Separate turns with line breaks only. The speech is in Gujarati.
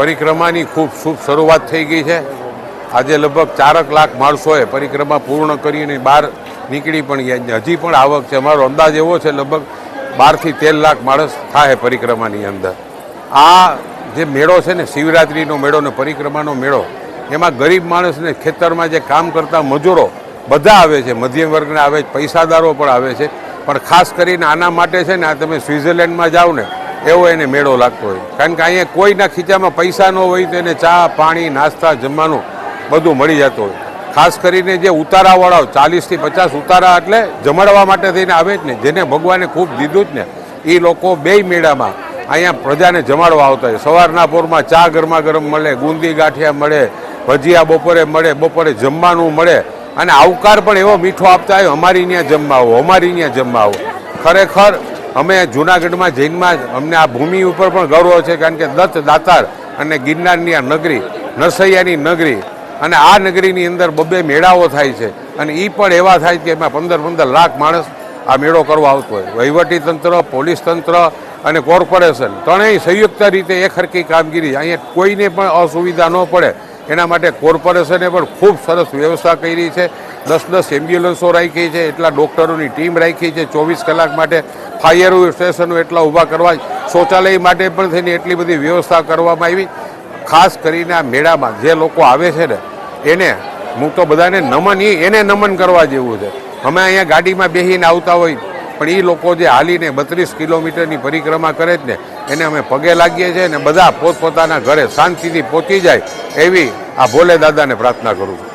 પરિક્રમાની ખૂબ શુભ શરૂઆત થઈ ગઈ છે. આજે લગભગ ચારક લાખ માણસોએ પરિક્રમા પૂર્ણ કરીને બહાર નીકળી પણ ગયા. હજી પણ આવક છે. અમારો અંદાજ એવો છે, લગભગ બારથી તેર લાખ માણસ થાય પરિક્રમાની અંદર. આ જે મેળો છે ને, શિવરાત્રિનો મેળો ને પરિક્રમાનો મેળો, એમાં ગરીબ માણસને ખેતરમાં જે કામ કરતા મજૂરો બધા આવે છે. મધ્યમ વર્ગના આવે છે. પૈસાદારો પણ આવે છે. પણ ખાસ કરીને આના માટે છે ને, આ તમે સ્વિટ્ઝરલેન્ડમાં જાઓ ને એવો એને મેળો લાગતો હોય. કારણ કે અહીંયા કોઈના ખીચામાં પૈસા ન હોય તો એને ચા, પાણી, નાસ્તા, જમવાનું બધું મળી જતું હોય. ખાસ કરીને જે ઉતારાવાળાઓ, ચાલીસથી પચાસ ઉતારા એટલે જમાડવા માટે થઈને આવે જ ને. જેને ભગવાને ખૂબ દીધું જ ને. એ લોકો બેય મેળામાં અહીંયા પ્રજાને જમાડવા આવતા હોય. સવારના પોરમાં ચા ગરમા ગરમ મળે, ગુંદી ગાંઠિયા મળે, ભજીયા બપોરે મળે, બપોરે જમવાનું મળે. અને આવકાર પણ એવો મીઠો આપતા હોય, અમારી ત્યાં જમવા આવો, અમારી ત્યાં જમવા આવો. ખરેખર અમે જુનાગઢમાં જૈનમાં અમને આ ભૂમિ ઉપર પણ ગૌરવ છે, કારણ કે દત્ત દાતાર અને ગિરનારની આ નગરી, નરસૈયાની નગરી અને આ નગરીની અંદર બબ્બે મેળાઓ થાય છે. અને એ પણ એવા થાય કે એમાં પંદર પંદર લાખ માણસ આ મેળો કરવા આવતો હોય. વહીવટી તંત્ર, પોલીસ તંત્ર અને કોર્પોરેશન ત્રણેય સંયુક્ત રીતે એક હરકી કામગીરી. અહીંયા કોઈને પણ અસુવિધા ન પડે. એના માટે કોર્પોરેશને પણ ખૂબ સરસ વ્યવસ્થા કરી છે. દસ દસ એમ્બ્યુલન્સો રાખી છે, એટલા ડૉક્ટરોની ટીમ રાખી છે, ચોવીસ કલાક માટે ફાયર સ્ટેશનો એટલા ઊભા કરવા, શૌચાલય માટે પણ થઈને એટલી બધી વ્યવસ્થા કરવામાં આવી. ખાસ કરીને આ મેળામાં જે લોકો આવે છે ને, એને હું તો બધાને નમન એ એને નમન કરવા જેવું છે. અમે અહીંયા ગાડીમાં બેસીને આવતા હોય, પણ એ લોકો જે હાલીને બત્રીસ કિલોમીટરની પરિક્રમા કરે જ ને, એને અમે પગે લાગીએ છીએ અને બધા પોતપોતાના ઘરે શાંતિથી પહોંચી જાય, એવી આ ભોલે દાદાને પ્રાર્થના કરું છું.